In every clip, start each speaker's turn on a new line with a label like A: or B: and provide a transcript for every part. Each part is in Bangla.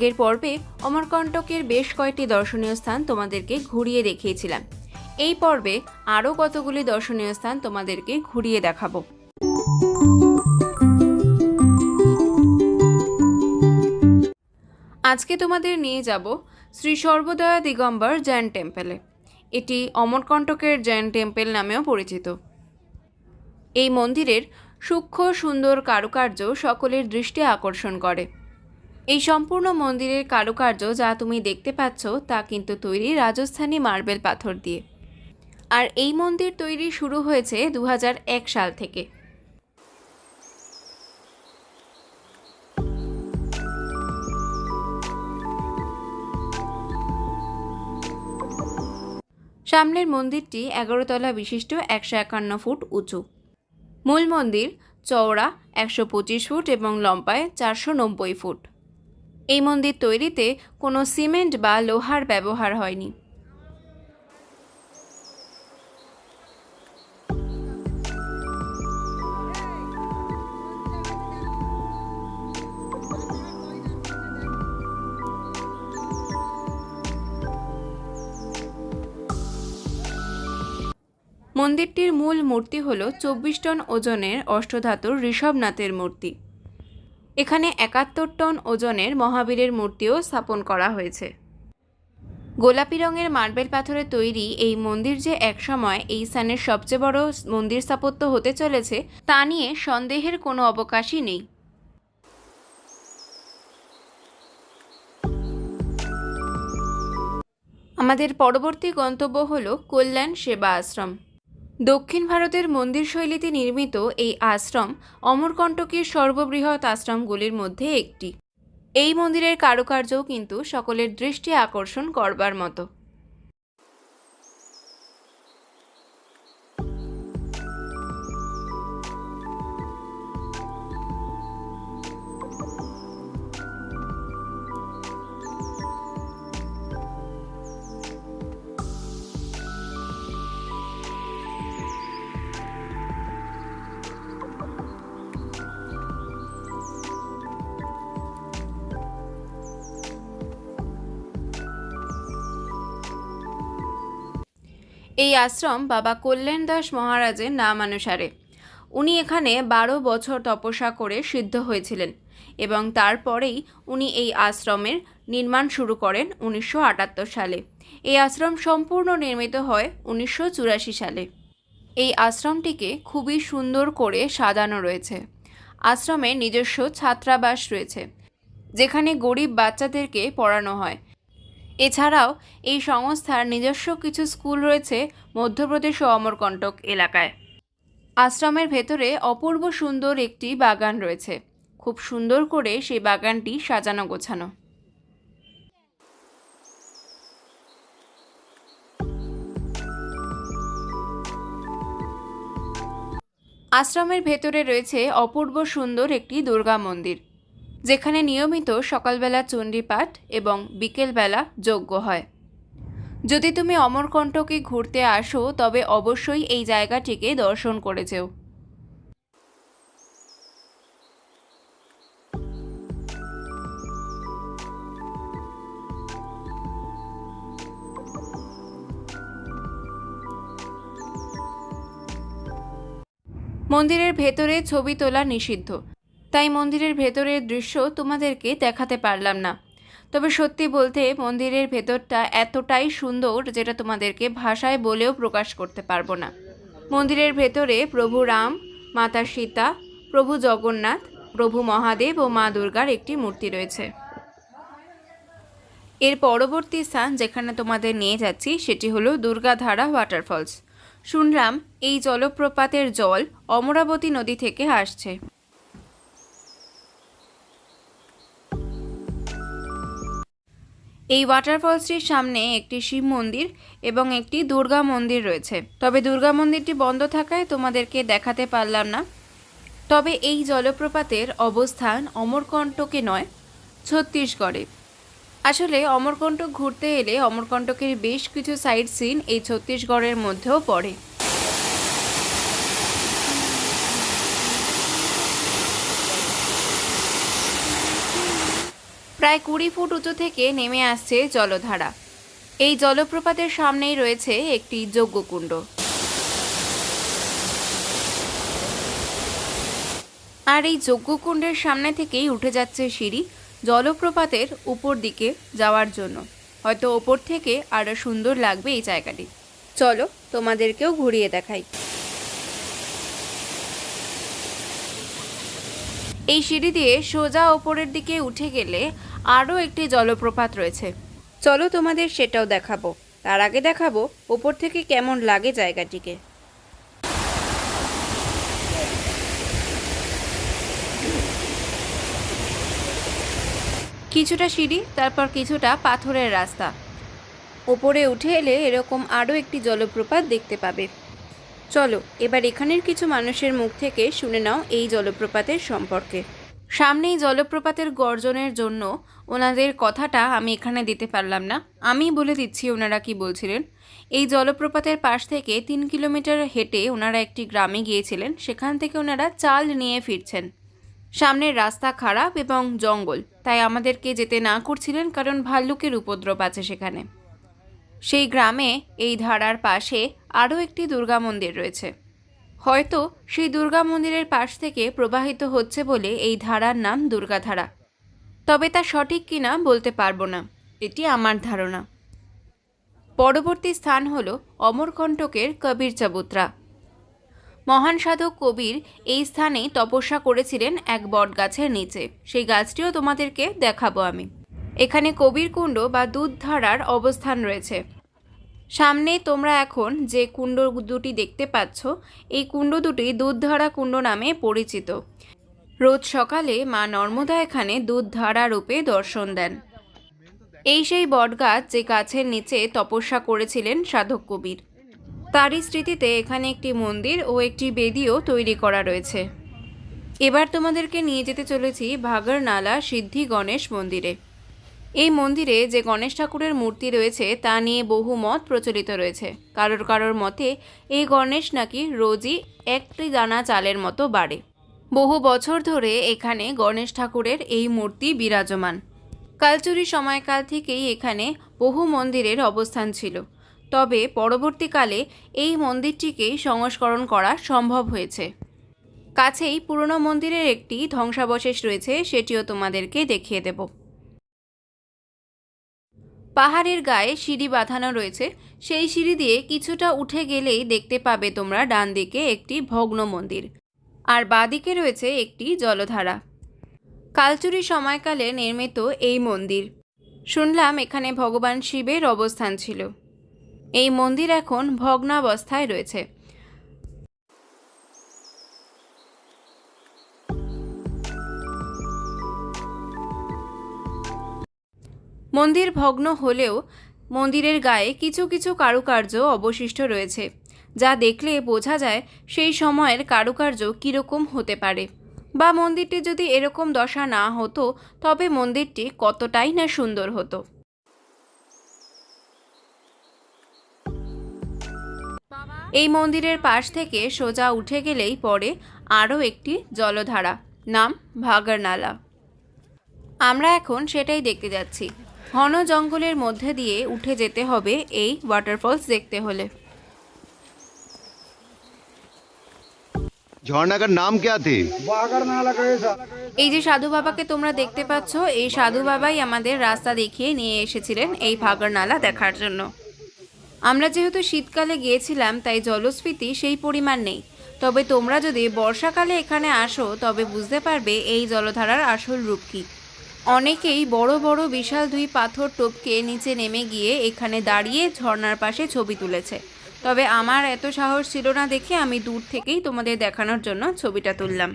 A: আগের পর্বে অমরকণ্টকের বেশ কয়েকটি দর্শনীয় স্থান তোমাদেরকে ঘুরিয়ে দেখিয়েছিলাম। এই পর্বে আরও কতগুলি দর্শনীয় স্থান তোমাদেরকে ঘুরিয়ে দেখাবো। আজকে তোমাদের নিয়ে যাব শ্রী সর্বদয়া দিগম্বর জৈন টেম্পেলে। এটি অমরকণ্টকের জৈন টেম্পেল নামেও পরিচিত। এই মন্দিরের সূক্ষ্ম সুন্দর কারুকার্য সকলের দৃষ্টি আকর্ষণ করে। এই সম্পূর্ণ মন্দিরের কারুকার্য যা তুমি দেখতে পাচ্ছ তা কিন্তু তৈরি রাজস্থানী মার্বেল পাথর দিয়ে। আর এই মন্দির তৈরি শুরু হয়েছে দু হাজার এক সাল থেকে। সামনের মন্দিরটি এগারোতলা বিশিষ্ট একশো একান্ন ফুট উঁচু। মূল মন্দির চওড়া একশো পঁচিশ ফুট এবং লম্বায় চারশো নব্বই ফুট। এই মন্দির তৈরিতে কোনো সিমেন্ট বা লোহার ব্যবহার হয়নি। মন্দিরটির মূল মূর্তি হল চব্বিশ টন ওজনের অষ্টধাতুর ঋষভনাথের মূর্তি। এখানে একাত্তর টন ওজনের মহাবীরের মূর্তিও স্থাপন করা হয়েছে। গোলাপি রঙের মার্বেল পাথরে তৈরি এই মন্দির যে একসময় এই স্থানের সবচেয়ে বড় মন্দির স্থাপত্য হতে চলেছে, তা নিয়ে সন্দেহের কোনো অবকাশই নেই। আমাদের পরবর্তী গন্তব্য হল কল্যাণ সেবা আশ্রম। দক্ষিণ ভারতের মন্দির শৈলীতে নির্মিত এই আশ্রম অমরকণ্টকের সর্ববৃহৎ আশ্রমগুলির মধ্যে একটি। এই মন্দিরের কারুকার্যও কিন্তু সকলের দৃষ্টি আকর্ষণ করবার মতো। এই আশ্রম বাবা কল্যাণ দাস মহারাজের নামানুসারে উনি এখানে বারো বছর তপস্যা করে সিদ্ধ হয়েছিলেন এবং তারপরেই উনি এই আশ্রমের নির্মাণ শুরু করেন উনিশশো আটাত্তর সালে। এই আশ্রম সম্পূর্ণ নির্মিত হয় উনিশশো চুরাশি সালে। এই আশ্রমটিকে খুবই সুন্দর করে সাজানো রয়েছে। আশ্রমে নিজস্ব ছাত্রাবাস রয়েছে, যেখানে গরিব বাচ্চাদেরকে পড়ানো হয়। এছাড়াও, এই সংস্থার নিজস্ব কিছু স্কুল রয়েছে মধ্যপ্রদেশ ও অমরকণ্টক এলাকায়। আশ্রমের ভেতরে অপূর্ব সুন্দর একটি বাগান রয়েছে। খুব সুন্দর করে সেই বাগানটি সাজানো গোছানো। আশ্রমের ভেতরে রয়েছে অপূর্ব সুন্দর একটি দুর্গা মন্দির। যেখানে নিয়মিত সকালবেলা চণ্ডীপাঠ এবং বিকেলবেলা যজ্ঞ হয়। যদি তুমি অমরকণ্টকে ঘুরতে আসো, তবে অবশ্যই এই জায়গাটিকে দর্শন করে যেও মন্দিরের ভেতরে ছবি তোলা নিষিদ্ধ। তাই মন্দিরের ভেতরের দৃশ্য তোমাদেরকে দেখাতে পারলাম না। তবে সত্যি বলতে মন্দিরের ভেতরটা এতটাই সুন্দর যেটা তোমাদেরকে ভাষায় বলেও প্রকাশ করতে পারব না। মন্দিরের ভেতরে প্রভু রাম, মাতা সীতা, প্রভু জগন্নাথ, প্রভু মহাদেব ও মা দুর্গার একটি মূর্তি রয়েছে। এর পরবর্তী স্থান যেখানে তোমাদের নিয়ে যাচ্ছি সেটি হলো দুর্গাধারা ওয়াটারফলস শুনলাম এই জলপ্রপাতের জল অমরাবতী নদী থেকে আসছে। এই ওয়াটারফলসটির সামনে একটি শিব মন্দির এবং একটি দুর্গা মন্দির রয়েছে। তবে দুর্গা মন্দিরটি বন্ধ থাকায় তোমাদেরকে দেখাতে পারলাম না। তবে এই জলপ্রপাতের অবস্থান অমরকণ্টকে নয়, ছত্তিশগড়ে। আসলে অমরকণ্টক ঘুরতে এলে অমরকণ্টকের বেশ কিছু সাইট সিন এই ছত্তিশগড়ের মধ্যেও পড়ে। প্রায় কুড়ি ফুট উঁচু থেকে নেমে আসছে জলধারা। এই জলপ্রপাতের সামনেই রয়েছে একটি যজ্ঞকুণ্ড। আর এই যজ্ঞকুণ্ডের সামনে থেকেই উঠে যাচ্ছে সিঁড়ি জলপ্রপাতের উপর দিকে যাওয়ার জন্য। হয়তো ওপর থেকে আরও সুন্দর লাগবে এই জায়গাটি। চলো, তোমাদেরকেও ঘুরিয়ে দেখাই। এই সিঁড়ি দিয়ে সোজা ওপরের দিকে উঠে গেলে আরও একটি জলপ্রপাত রয়েছে। চলো তোমাদের সেটাও দেখাবো। তার আগে দেখাবো ওপর থেকে কেমন লাগে জায়গাটিকে। কিছুটা সিঁড়ি, তারপর কিছুটা পাথরের রাস্তা। ওপরে উঠে এলে এরকম আরও একটি জলপ্রপাত দেখতে পাবে। চলো, এবার এখানের কিছু মানুষের মুখ থেকে শুনে নাও এই জলপ্রপাতের সম্পর্কে। সামনেই জলপ্রপাতের গর্জনের জন্য ওনাদের কথাটা আমি এখানে দিতে পারলাম না। আমি বলে দিচ্ছি ওনারা কি বলছিলেন। এই জলপ্রপাতের পাশ থেকে তিন কিলোমিটার হেঁটে ওনারা একটি গ্রামে গিয়েছিলেন। সেখান থেকে ওনারা চাল নিয়ে ফিরছেন। সামনের রাস্তা খারাপ এবং জঙ্গল, তাই আমাদেরকে যেতে না করছিলেন কারণ ভাল্লুকের উপদ্রব আছে সেখানে। সেই গ্রামে এই ধারার পাশে আরও একটি দুর্গা মন্দির রয়েছে। হয়তো সেই দুর্গা মন্দিরের পাশ থেকে প্রবাহিত হচ্ছে বলে এই ধারার নাম দুর্গাধারা। তবে তা সঠিক কিনা বলতে পারব না, এটি আমার ধারণা। পরবর্তী স্থান হল অমরকণ্টকের কবির চাবুত্রা মহান সাধক কবির এই স্থানেই তপস্যা করেছিলেন এক বট গাছের নিচে। সেই গাছটিও তোমাদেরকে দেখাবো আমি। এখানে কবির কুণ্ড বা দুধ ধারার অবস্থান রয়েছে। সামনে তোমরা এখন যে কুণ্ড দুটি দেখতে পাচ্ছ, এই কুণ্ড দুটি দুধধারা কুণ্ড নামে পরিচিত। রোজ সকালে মা নর্মদা এখানে দুধধারা রূপে দর্শন দেন। এই সেই বটগাছ যে গাছের নিচে তপস্যা করেছিলেন সাধক কবির। তারই স্মৃতিতে এখানে একটি মন্দির ও একটি বেদিও তৈরি করা রয়েছে। এবার তোমাদেরকে নিয়ে যেতে চলেছি ভাগরনালা সিদ্ধি গণেশ মন্দিরে। এই মন্দিরে যে গণেশ ঠাকুরের মূর্তি রয়েছে, তা নিয়ে বহু মত প্রচলিত রয়েছে। কারোর কারোর মতে, এই গণেশ নাকি রোজই একটি দানা চালের মতো বাড়ে। বহু বছর ধরে এখানে গণেশ ঠাকুরের এই মূর্তি বিরাজমান। কালচুরি সময়কাল থেকেই এখানে বহু মন্দিরের অবস্থান ছিল। তবে পরবর্তীকালে এই মন্দিরটিকেই সংস্করণ করা সম্ভব হয়েছে। কাছেই পুরনো মন্দিরের একটি ধ্বংসাবশেষ রয়েছে, সেটিও তোমাদেরকে দেখিয়ে দেব। পাহাড়ের গায়ে সিঁড়ি বাঁধানো রয়েছে। সেই সিঁড়ি দিয়ে কিছুটা উঠে গেলেই দেখতে পাবে তোমরা ডান দিকে একটি ভগ্ন মন্দির আর বাঁদিকে রয়েছে একটি জলধারা। কালচুরি সময়কালে নির্মিত এই মন্দির। শুনলাম এখানে ভগবান শিবের অবস্থান ছিল। এই মন্দির এখন ভগ্নাবস্থায় রয়েছে। মন্দির ভগ্ন হলেও মন্দিরের গায়ে কিছু কিছু কারুকার্য অবশিষ্ট রয়েছে, যা দেখলে বোঝা যায় সেই সময়ের কারুকার্য কীরকম হতে পারে। বা মন্দিরটি যদি এরকম দশা না হতো, তবে মন্দিরটি কতটাই না সুন্দর হতো। এই মন্দিরের পাশ থেকে সোজা উঠে গেলেই পড়ে আরও একটি জলধারা, নাম ভাগরনালা। আমরা এখন সেটাই দেখতে যাচ্ছি। ঘন জঙ্গলের মধ্যে দিয়ে উঠে যেতে হবে এই ওয়াটারফলস দেখতে হলে। এই যে সাধু বাবাকে তোমরা দেখতে পাচ্ছ এই সাধু বাবাই আমাদের রাস্তা দেখিয়ে নিয়ে এসেছিলেন এই ভাগর নালা দেখার জন্য। আমরা যেহেতু শীতকালে গিয়েছিলাম তাই জলস্ফীতি সেই পরিমাণ নেই। তবে তোমরা যদি বর্ষাকালে এখানে আসো তবে বুঝতে পারবে এই জলধারার আসল রূপ কী। অনেকেই বড় বড় বিশাল দুই পাথর টপকে নিচে নেমে গিয়ে এখানে দাঁড়িয়ে ঝর্ণার পাশে ছবি তুলেছে। তবে আমার এত সাহস ছিল না দেখে আমি দূর থেকেই তোমাদের দেখানোর জন্য ছবিটা তুললাম।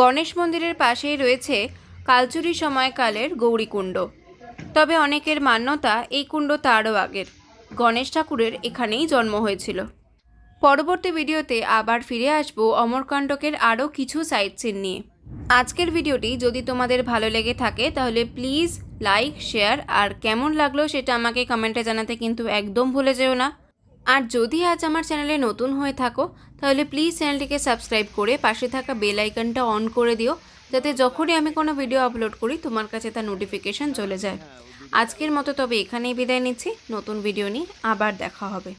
A: গণেশ মন্দিরের পাশেই রয়েছে কালচুরি সময়কালের গৌরীকুণ্ড তবে অনেকের মান্যতা এই কুণ্ড তারও আগের। গণেশ ঠাকুরের এখানেই জন্ম হয়েছিল। পরবর্তী ভিডিওতে আবার ফিরে আসব অমরকাণ্ডকের আরও কিছু সাইট সিন নিয়ে। আজকের ভিডিওটি যদি তোমাদের ভালো লেগে থাকে, তাহলে প্লিজ লাইক, শেয়ার, আর কেমন লাগল সেটা আমাকে কমেন্টে জানাতে কিন্তু একদম ভুলে যেও না। আর যদি আজ আমার চ্যানেলে নতুন হয়ে থাকো, তাহলে প্লিজ চ্যানেলটিকে সাবস্ক্রাইব করে পাশে থাকা বেল আইকনটা অন করে দিও, যাতে যখনই আমি কোনো ভিডিও আপলোড করি, তোমার কাছে তার নোটিফিকেশন চলে যায়। আজকের মতো তবে এখানেই বিদায় নিচ্ছি। নতুন ভিডিও নিয়ে আবার দেখা হবে।